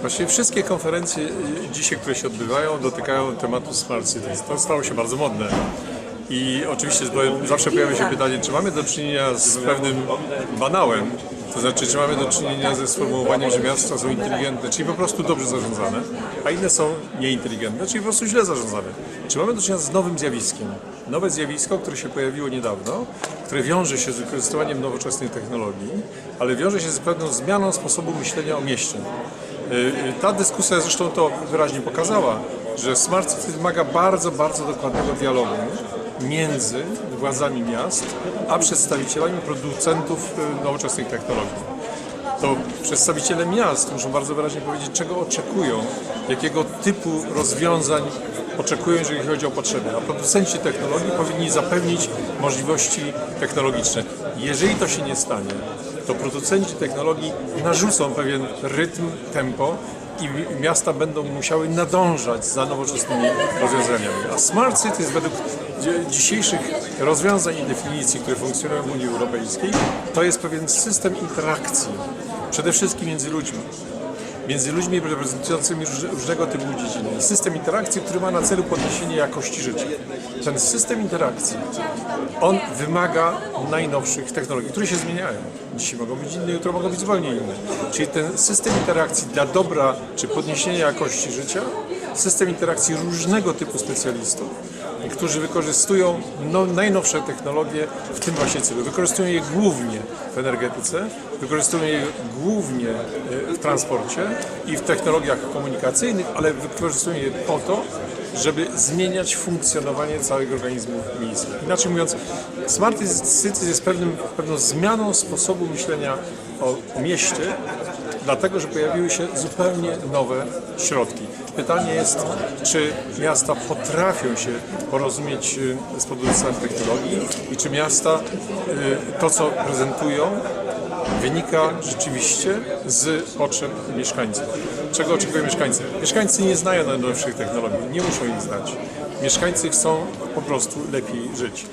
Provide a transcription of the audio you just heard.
Właściwie wszystkie konferencje y, dzisiaj, które się odbywają, dotykają tematu Smart Cities. To stało się bardzo modne. I oczywiście zawsze pojawia się pytanie, czy mamy do czynienia z pewnym banałem, to znaczy, czy mamy do czynienia ze sformułowaniem, że miasta są inteligentne, czyli po prostu dobrze zarządzane, a inne są nieinteligentne, czyli po prostu źle zarządzane. Czy mamy do czynienia z nowym zjawiskiem? Nowe zjawisko, które się pojawiło niedawno, które wiąże się z wykorzystywaniem nowoczesnej technologii, ale wiąże się z pewną zmianą sposobu myślenia o mieście. Y, y, Ta dyskusja zresztą to wyraźnie pokazała, że Smart City wymaga bardzo, bardzo dokładnego dialogu między władzami miast a przedstawicielami producentów y, nowoczesnych technologii. To przedstawiciele miast muszą bardzo wyraźnie powiedzieć, czego oczekują, jakiego typu rozwiązań oczekują, jeżeli chodzi o potrzeby. A producenci technologii powinni zapewnić możliwości technologiczne. Jeżeli to się nie stanie, to producenci technologii narzucą pewien rytm, tempo i miasta będą musiały nadążać za nowoczesnymi rozwiązaniami. A Smart Cities według dzi- dzisiejszych rozwiązań i definicji, które funkcjonują w Unii Europejskiej, to jest pewien system interakcji, przede wszystkim między ludźmi między ludźmi reprezentującymi róż- różnego typu dziedziny. System interakcji, który ma na celu podniesienie jakości życia. Ten system interakcji, on wymaga najnowszych technologii, które się zmieniają. Dzisiaj mogą być inne, jutro mogą być zupełnie inne. Czyli ten system interakcji dla dobra czy podniesienia jakości życia, system interakcji różnego typu specjalistów, którzy wykorzystują no, najnowsze technologie w tym właśnie celu. Wykorzystują je głównie w energetyce, wykorzystują je głównie e, w transporcie i w technologiach komunikacyjnych, ale wykorzystują je po to, żeby zmieniać funkcjonowanie całych organizmów miejskich. Inaczej mówiąc, Smart Cities jest pewnym, pewną zmianą sposobu myślenia o mieście, dlatego że pojawiły się zupełnie nowe środki. Pytanie jest, czy miasta potrafią się porozumieć y, z producentami technologii i czy miasta y, to, co prezentują, wynika rzeczywiście z potrzeb mieszkańców. Czego oczekują mieszkańcy? Mieszkańcy nie znają najnowszych technologii, nie muszą ich znać. Mieszkańcy chcą po prostu lepiej żyć.